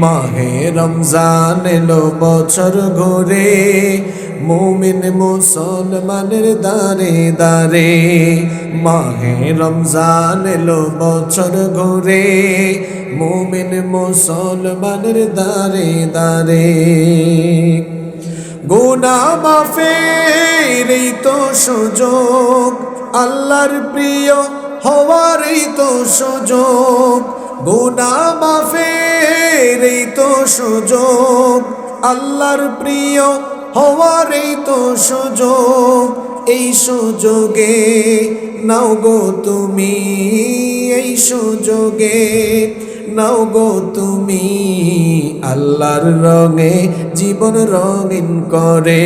মাহে রমজান এলো বছর ঘুরে, মুমিন মুসলমানের দারে দারে। মাহে রমজান এলো বছর ঘুরে, মুমিন মুসলমানের দারে দারে। গুনা মাফের এই তো সুযোগ, আল্লাহর প্রিয় হওয়ার এই তো সুযোগ। গুনা মাফের এই তো সুযোগ, আল্লাহর প্রিয় হওয়ার এই তো সুযোগ, এই সুযোগে নাও গো তুমি, এই সুযোগে নাও গো তুমি আল্লাহর রঙে, জীবন রঙিন করে।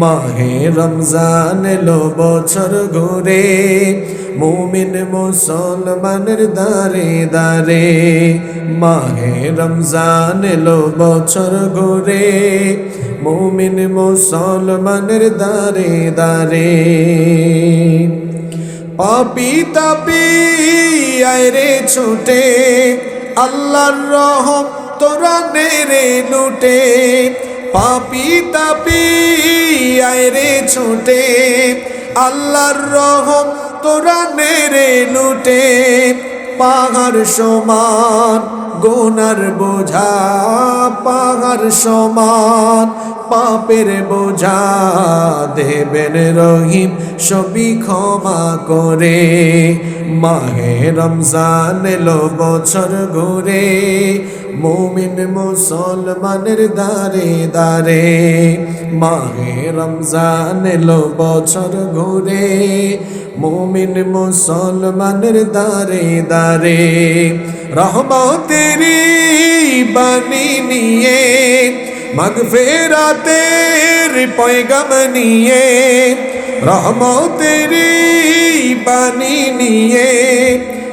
মাহে রমজান এলো বছর ঘুরে, মুমিন মুসলমানের দারে দারে মাহে রমজান এলো বছর ঘুরে, মুমিন মুসলমানের দারে দারে পাপি তাপি আয়রে ছুটে। আল্লাহর রহম তোরা নেরে লুটে। পাপি তাপি আয়রে ছুটে। আল্লাহর রহম তোরা নেরে লুটে। পাহাড় সমান, গোনার বোঝা পাহাড় সমান, পাপের বোঝা দেবেন রহিম, সবই ক্ষমা করে। মাহে রমজান এলো বছর ঘুরে মুমিন মুসলমানের দারে দারে মাহে রমজান এলো বছর ঘুরে। মুমিন মুসলমানের দারে দারে রহমতেরি বাণী নিয়ে, মগফেরাতের পয়গম নিয়ে রহমতেরি বাণী নিয়ে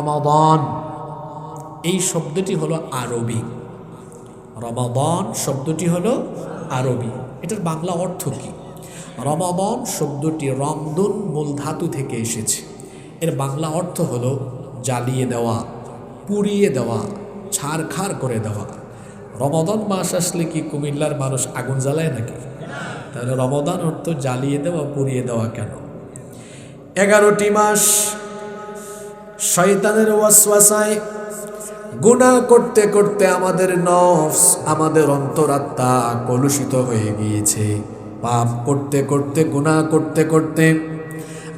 রমাদান। এই শব্দটি হলো আরবি। রমাদান শব্দটি হলো আরবি। এটার বাংলা অর্থ কি? রমাদান শব্দটি রমদুন মূল ধাতু থেকে এসেছে। এর বাংলা অর্থ হলো জ্বালিয়ে দেওয়া, পুড়িয়ে দেওয়া, ছাড়খাড় করে দেওয়া। রমাদান মাস আসলে কি কুমিল্লার মানুষ আগুন জ্বালায় নাকি? তাহলে রমাদান অর্থ জ্বালিয়ে দেওয়া, পুড়িয়ে দেওয়া কেন? এগারোটি মাস শয়তানের ওয়াসওয়াসায় গুনাহ করতে করতে আমাদের নফস, আমাদের অন্তরাত্মা কলুষিত হয়ে গিয়েছে। পাপ করতে করতে, গুনাহ করতে করতে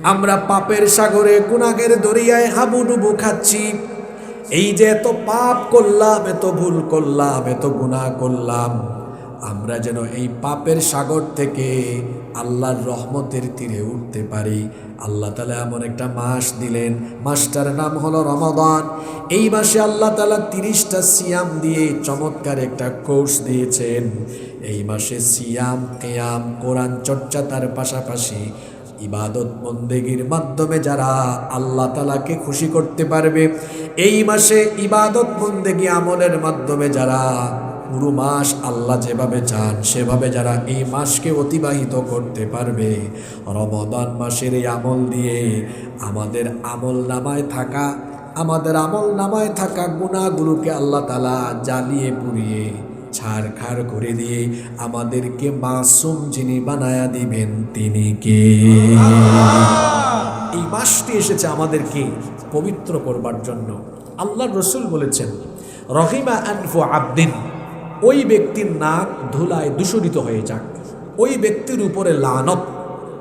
আমরা পাপের সাগরে গুনাহের দরিয়ায় হাবুডুবু খাচ্ছি। এই যে এত পাপ করলাম, এত ভুল করলাম, এত গুনাহ করলাম আমরা যেন এই পাপের সাগর থেকে আল্লাহর রহমতের তীরে উঠতে পারি। আল্লাহ তালা এমন একটা মাস দিলেন। মাসটার নাম হলো রমাদান। এই মাসে আল্লাহ তালা তিরিশটা সিয়াম দিয়ে চমৎকার একটা কোর্স দিয়েছেন। এই মাসে সিয়াম, কেয়াম, কোরআন চর্চা তার পাশাপাশি ইবাদত বন্দেগীর মাধ্যমে যারা আল্লাহ তালাকে খুশি করতে পারবে, এই মাসে ইবাদত বন্দেগী আমলের মাধ্যমে যারা পুরো মাস আল্লাহ যেভাবে চান সেভাবে যারা এই মাসকে অতিবাহিত করতে পারবে রমদান মাসের এই আমল দিয়ে আমাদের আমল নামায় থাকা আমাদের আমল নামায় থাকা গুণাগুলোকে আল্লাহ তালা জ্বালিয়ে পুড়িয়ে ছাড়খাড় করে দিয়ে আমাদেরকে মাসুম যিনি বানায়া দিবেন তিনি কে? এই মাসটি এসেছে আমাদেরকে পবিত্র করবার জন্য। আল্লাহ রসুল বলেছেন রহিমা আনফু আবদিন। ওই ব্যক্তির নাক ধুলায় দূষণিত হয়ে যাক। ওই ব্যক্তির উপরে লানত,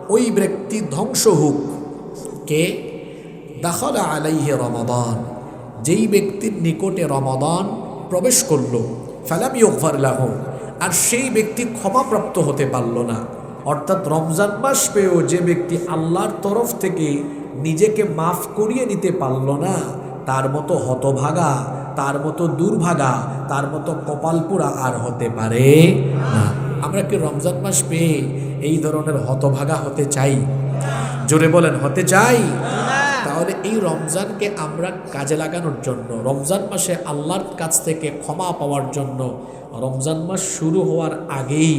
ওই ব্যক্তি ধ্বংস হোক। কে? দাখলা আলাইহে রমাদান। যেই ব্যক্তির নিকটে রমাদান প্রবেশ করল, ফালাম ইউকফার লাহ, আর সেই ব্যক্তি ক্ষমাপ্রাপ্ত হতে পারল না। অর্থাৎ রমজান মাস পেয়েও যে ব্যক্তি আল্লাহর তরফ থেকে নিজেকে মাফ করিয়ে নিতে পারল না, তার মতো হতভাগা তার মতো দুর্ভাগা, তার মতো কপালপুরা আর হতে পারে না। আমরা কি রমজান মাস পেয়ে এই ধরনের হতভাগা হতে চাই? জোরে বলেন, হতে চাই? তাহলে এই রমজানকে আমরা কাজে লাগানোর জন্য, রমজান মাসে আল্লাহর কাছ থেকে ক্ষমা পাওয়ার জন্য, রমজান মাস শুরু হওয়ার আগেই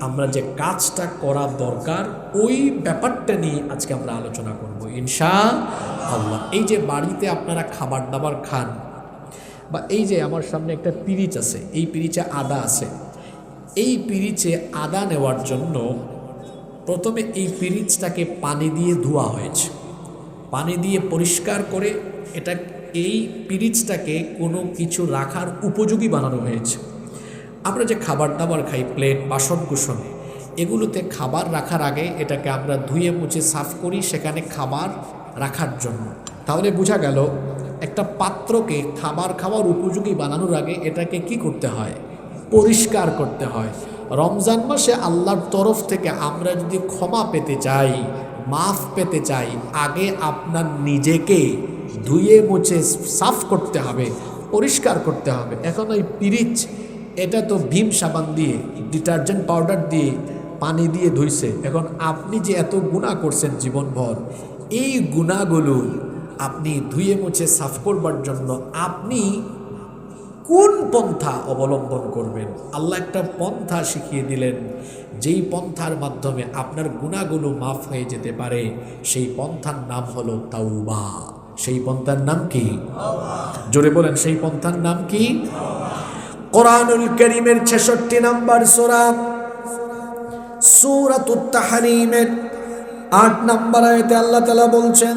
আমরা যে কাজটা করা দরকার, ওই ব্যাপারটা নিয়ে আজকে আমরা আলোচনা করব ইনশা আল্লাহ এই যে বাড়িতে আপনারা খাবার দাবার খান বা এই যে আমার সামনে একটা পিরিচ আছে, এই পিরিচে আদা আছে, এই পিরিচে আদা নেওয়ার জন্য প্রথমে এই পিরিচটাকে পানি দিয়ে ধোয়া হয়েছে। পানি দিয়ে পরিষ্কার করে এটা, এই পিরিচটাকে কোনো কিছু রাখার উপযোগী বানানো হয়েছে। আমরা যে খাবার দাবার খাই, প্লেট, বাসন কুসন, এগুলোতে খাবার রাখার আগে এটাকে আমরা ধুয়ে মুছে সাফ করি সেখানে খাবার রাখার জন্য। তাহলে বোঝা গেল একটা পাত্রকে খাবার খাওয়ার উপযোগী বানানোর আগে এটাকে কি করতে হয়? পরিষ্কার করতে হয়। রমজান মাসে আল্লাহর তরফ থেকে আমরা যদি ক্ষমা পেতে চাই, মাফ পেতে চাই, আগে আপনার নিজেকে ধুয়ে মুছে সাফ করতে হবে, পরিষ্কার করতে হবে। এখন ওই পিরিচ, এটা তো ভীম সাবান দিয়ে, ডিটারজেন্ট পাউডার দিয়ে পানি দিয়ে ধুইছে। এখন আপনি যে এত গুণা করছেন জীবনভর, এই গুণাগুলো আপনি ধুয়ে মুছে সাফ করবার জন্য আপনি কোন পন্থা অবলম্বন করবেন? আল্লাহ একটা পন্থা শিখিয়ে দিলেন, যেই পন্থার মাধ্যমে আপনার গুণাগুলো মাফ হয়ে যেতে পারে, সেই পন্থার নাম হলো তাওবা। সেই পন্থার নাম কি? জোরে বলেন, সেই পন্থার নাম কি? কোরআনুল করিমের ছেষট্টি নাম্বার সোরা। তাহরিমের আট নাম্বার আয়তে আল্লাহ তালা বলছেন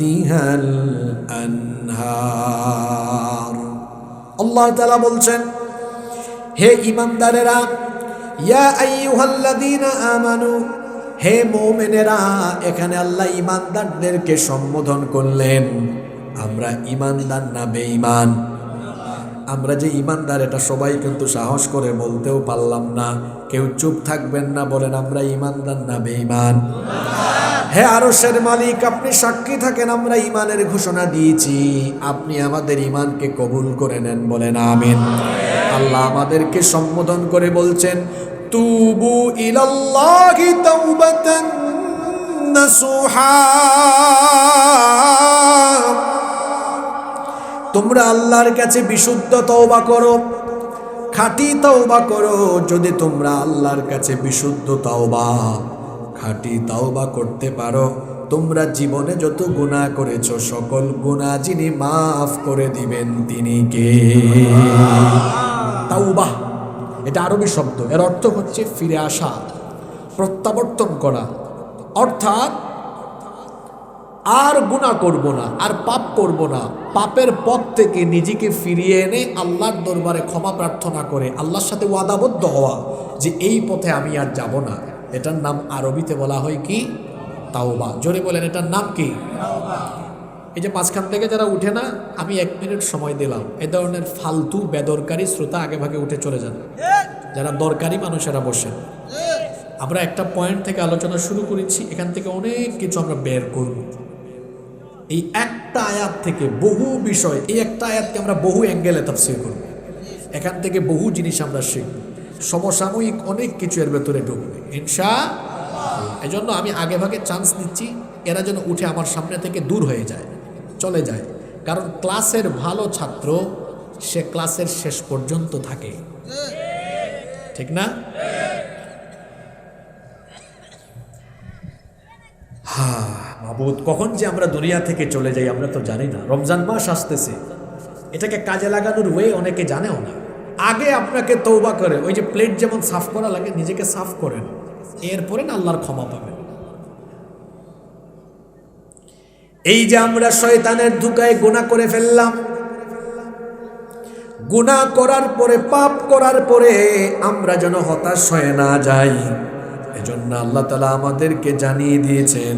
تحتها الأنهار আল্লাহ তালা বলছেন হে ইমানদারেরা ইয়া আইয়ুহাল্লাযীনা আমানু হে মুমিনেরা এখানে আল্লাহ ইমানদারদেরকে সম্বোধন করলেন আমরা ইমানদার না বেঈমান আমরা যে ইমানদার এটা সবাই কিন্তু সাহস করে বলতেও পারলাম না কেউ চুপ থাকবেন না বলেন আমরা ইমানদার না বেঈমান হে আরশের মালিক, আপনি সাক্ষী থাকেন, আমরা ইমানের ঘোষণা দিয়েছি। আপনি আমাদের ইমানকে কবুল করে নেন বলেন, আমিন। আল্লাহ আমাদেরকে সম্বোধন করে বলছেন, তুবু তোমরা আল্লাহর কাছে বিশুদ্ধ তওবা করো, খাঁটি তওবা করো, যদি তোমরা আল্লাহর কাছে বিশুদ্ধ তওবা খাঁটি তওবা করতে পারো। তোমরা জীবনে যত গুনাহ করেছ, সকল গুনাহ যিনি মাফ করে দিবেন তিনি কে? তাওবা। এটা আরবি শব্দ। এর অর্থ হচ্ছে ফিরে আসা, প্রত্যাবর্তন করা। অর্থাৎ, আর গুণা করব না, আর পাপ করব না। পাপের পথ থেকে নিজেকে ফিরিয়ে এনে আল্লাহর দরবারে ক্ষমা প্রার্থনা করে, আল্লাহর সাথে ওয়াদাবদ্ধ হওয়া যে এই পথে আমি আর যাব না। এটার নাম আরবিতে বলা হয় কি? তাওবা। জোরে বলেন, এটার নাম কি? এই যে মাঝখান থেকে যারা উঠে না, আমি এক মিনিট সময় দিলাম। এ ধরনের ফালতু, বেদরকারি শ্রোতা আগে ভাগে উঠে চলে যান। যারা দরকারি মানুষেরা বসেন। আমরা একটা পয়েন্ট থেকে আলোচনা শুরু করেছি, এখান থেকে অনেক কিছু আমরা বের করব। এই একটা আয়াত থেকে বহু বিষয়, এই একটা আয়াতকে আমরা বহু অ্যাঙ্গেলে তাফসির করব। এখান থেকে বহু জিনিস আমরা শিখব। সমসাময়িক অনেক কিছু এর ভেতরে ঢুকবে। ইনশা এই জন্য আমি আগে ভাগে চান্স নিচ্ছি, এরা যেন উঠে আমার সামনে থেকে দূর হয়ে যায়, চলে যায়। কারণ ক্লাসের ভালো ছাত্র, সে ক্লাসের শেষ পর্যন্ত থাকে। ঠিক না? হা মাবুদ, কখন যে আমরা দুনিয়া থেকে চলে যাই আমরা তো জানি না। রমজান মাস আসতেছে। এটাকে কাজে লাগানোর ওয়ে অনেকে জানেও না। আগে আপনাকে তৌবা করে, ওই যে প্লেট যেমন সাফ করা লাগে, নিজেকে সাফ করেন। এরপরে না আল্লাহর ক্ষমা পাবেন। এই যে আমরা শয়তানের ধুকায় গোনা করে ফেললাম, গুনাহ করার পরে, পাপ করার পরে আমরা যেন হতাশ হয়ে না যাই। এজন্য আল্লাহ তালা আমাদেরকে জানিয়ে দিয়েছেন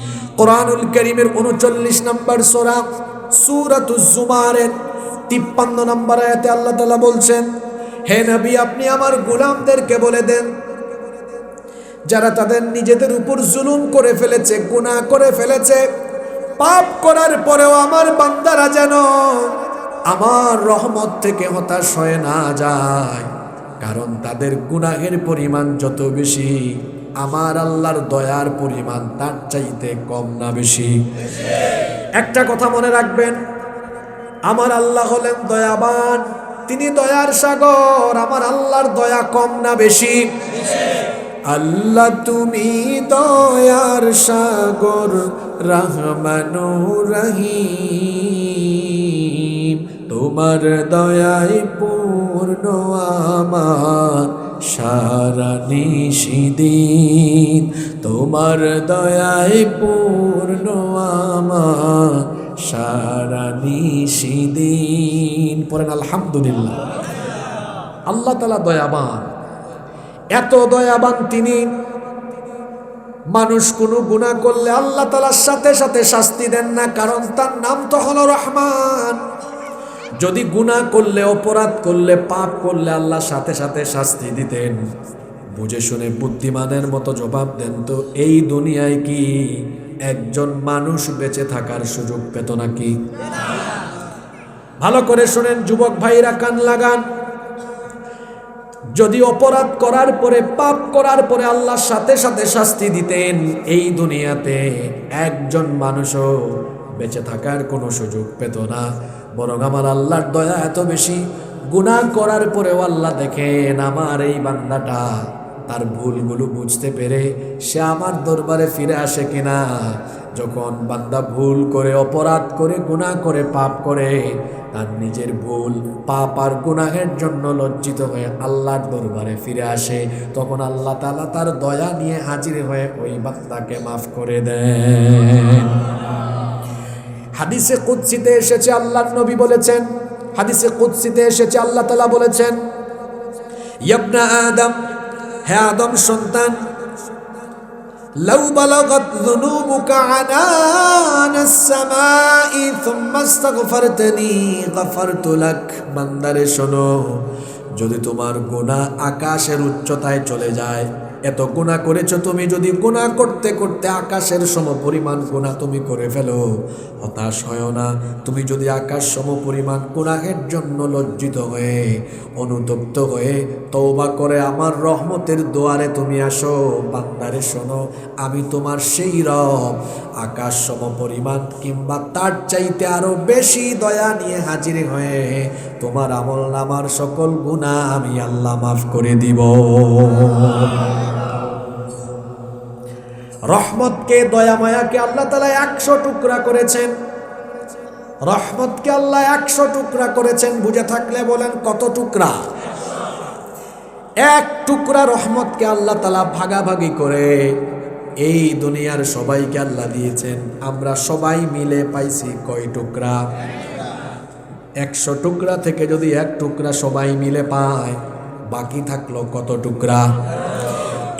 কোরআনুল করিমের উনচল্লিশ নম্বর সোরা সুরাতুজ জুমারের তিপ্পান্ন নম্বর আয়াতে আল্লাহ তালা বলছেন, হে নবী, আপনি আমার গুলামদেরকে বলে দেন, যারা তাদের নিজেদের উপর জুলুম করে ফেলেছে, গুনাহ করে ফেলেছে, পাপ করার পরেও আমার বান্দারা যেন আমার রহমত থেকে হতাশ হয়ে না যায়, কারণ তাদের গুনাহের পরিমাণ যত বেশি। আমার আল্লাহর দয়ার পরিমাণ তার চাইতে কম না বেশি। একটা কথা মনে রাখবেন, আমার আল্লাহ হলেন দয়াবান, তিনি দয়ার সাগর, আমার আল্লাহর দয়া কম না বেশি। আল্লাহ, তুমি দয়ার সাগর রহমানুর রহিম। তোমার দয়ায় পূর্ণ আমার। সারা নিশিদিন, তোমার দয়ায় পূর্ণ আমার। সারা নিশিদিন, পড়েন আলহামদুলিল্লাহ। আল্লাহ তালা দয়াবান। এত দয়াবান তিনি। মানুষ কোনো গুণা করলে আল্লাহ তালার সাথে সাথে শাস্তি দেন না, কারণ তার নাম তো হলো রহমান। যদি গুণা করলে, অপরাধ করলে, পাপ করলে আল্লাহ সাথে সাথে শাস্তি দিতেন। বুঝে শুনে বুদ্ধিমানের মতো জবাব দেন তো, এই দুনিয়ায় কি একজন মানুষ বেঁচে থাকার সুযোগ পেত নাকি? ভালো করে শুনেন, যুবক ভাইরা কান লাগান। যদি অপরাধ করার পরে, পাপ করার পরে আল্লাহর সাথে সাথে শাস্তি দিতেন, এই দুনিয়াতে একজন মানুষও বেঁচে থাকার কোনো সুযোগ পেত না। বরং আমার আল্লাহর দয়া এত বেশি, গুনাহ করার পরেও আল্লাহ দেখেন আমার এই বান্দাটা। তার ভুলগুলো বুঝতে পেরে সে আমার দরবারে ফিরে আসে কিনা। যখন বান্দা ভুল করে, অপরাধ করে, গুনাহ করে, পাপ করে, তার নিজের ভুল, পাপ আর গুনাহের জন্য লজ্জিত হয়ে আল্লাহর দরবারে ফিরে আসে, তখন আল্লাহ তালা তার দয়া নিয়ে হাজির হয়ে ওই বান্দাকে মাফ করে দেন। হাদিসে কুৎসিতে এসেছে আল্লাহর নবী বলেছেন হাদিসে কুৎসিতে এসেছে আল্লাহ তালা বলেছেন ইয়াবনা আদম হে আদম সন্তান لو بلغت ذنوبك عنان السماء ثم استغفرتني غفرت لك বান্দারে শোনো যদি তোমার গুনাহ আকাশের উচ্চতায় চলে যায় এত গুণা করেছো তুমি যদি গুণা করতে করতে আকাশের সম পরিমাণ গুণা তুমি করে ফেলো হতাশ হয় না। তুমি যদি আকাশ সম পরিমাণ গুণাহের জন্য লজ্জিত হয়ে, অনুতপ্ত হয়ে তৌবা করে আমার রহমতের দোয়ারে তুমি আসো, বান্দারে শোনো, আমি তোমার সেই রব। আকাশ সম পরিমাণ কিংবা তার চাইতে আরও বেশি দয়া নিয়ে হাজির হয়ে তোমার আমল নামার সকল গুণা আমি আল্লাহ মাফ করে দিব। রহমতকে দয়া মায়াকে আল্লাহ তালা একশো টুকরা করেছেন। রহমতকে আল্লাহ একশো টুকরা করেছেন, বুঝে থাকলে বলেন কত টুকরা? এক টুকরা রহমতকে আল্লাহ তালা ভাগাভাগি করে এই দুনিয়ার সবাইকে আল্লাহ দিয়েছেন। আমরা সবাই মিলে পাইছি কয় টুকরা? একশো টুকরা থেকে যদি এক টুকরা সবাই মিলে পায়, বাকি থাকল কত টুকরা?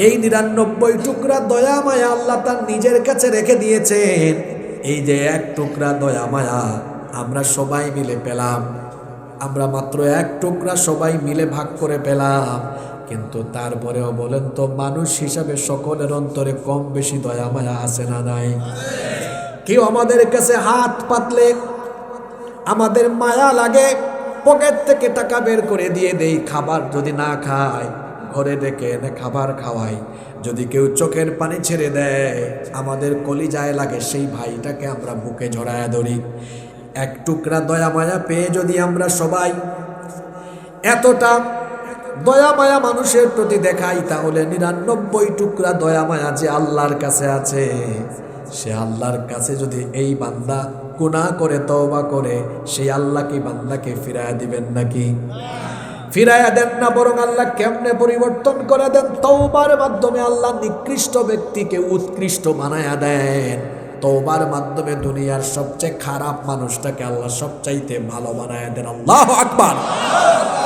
এই নিরানব্বই টুকরা দয়া মায়া আল্লাহ তার নিজের কাছে রেখে দিয়েছেন। এই যে এক টুকরা দয়া মায়া আমরা সবাই মিলে পেলাম। আমরা মাত্র এক টুকরা সবাই মিলে ভাগ করে পেলাম। কিন্তু তারপরেও বলেন তো, মানুষ হিসাবে সকলের অন্তরে কম বেশি দয়া মায়া আছে না নাই? কেউ আমাদের কাছে হাত পাতলে, আমাদের মায়া লাগে, পকেট থেকে টাকা বের করে দিয়ে দেই, খাবার যদি না খায়। ঘরে ডেকে এনে খাবার খাওয়াই। যদি কেউ চোখের পানি ছেড়ে দেয়, আমাদের কলিজায় লাগে সেই ভাইটাকে আমরা বুকে জড়ায় ধরি। এক টুকরা দয়া মায়া পেয়ে যদি আমরা সবাই এতটা দয়া মায়া মানুষের প্রতি দেখাই, তাহলে নিরানব্বই টুকরা দয়া মায়া যে আল্লাহর কাছে আছে, সে আল্লাহর কাছে যদি এই বান্দা গুনাহ করে, তওবা করে, সেই আল্লাহ কি বান্দাকে ফিরায় দিবেন নাকি? ফিরাইয়া দেন না, বরং আল্লাহ কেমনে পরিবর্তন করে দেন? তৌবার মাধ্যমে আল্লাহ নিকৃষ্ট ব্যক্তিকে উৎকৃষ্ট বানায়া দেন। তৌবার মাধ্যমে দুনিয়ার সবচেয়ে খারাপ মানুষটাকে আল্লাহ সবচাইতে ভালো বানায় দেন। আল্লাহ আকবার।